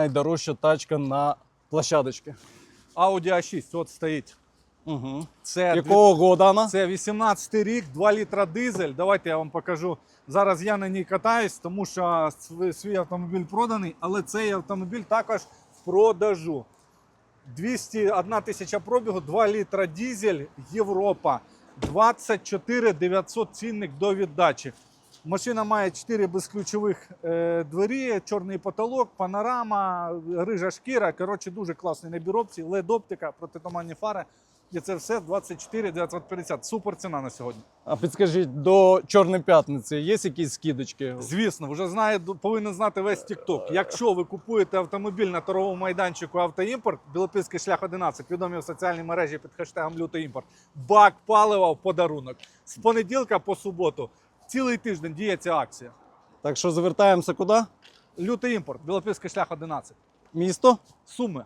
Найдорожча тачка на площадочці. Audi A6 от стоїть. Угу. Це, Якого года вона? це 18 рік, 2 літра дизель. Давайте я вам покажу. Зараз я на ній катаюсь, тому що свій автомобіль проданий, але цей автомобіль також в продажу. 201 тисяча пробігу, 2 літра дизель, Європа. 24 900 цінник до віддачі. Машина має 4 безключових е, двері, чорний потолок, панорама, рижа шкіра. Коротше, дуже класний набір опцій, LED-оптика, протитуманні фари. І це все 24 950. Супер ціна на сьогодні. А підскажіть, до Чорної п'ятниці є якісь скидочки? Звісно, вже знає, повинен знати весь TikTok. Якщо ви купуєте автомобіль на торговому майданчику Автоімпорт, Білопільський шлях 11, відомі в соціальній мережі під хештегом Лютий імпорт, бак палива в подарунок. З понеділка по суботу, цілий тиждень діє ця акція. Так що звертаємося куди? Лютий імпорт, Білопільський шлях 11. Місто? Суми.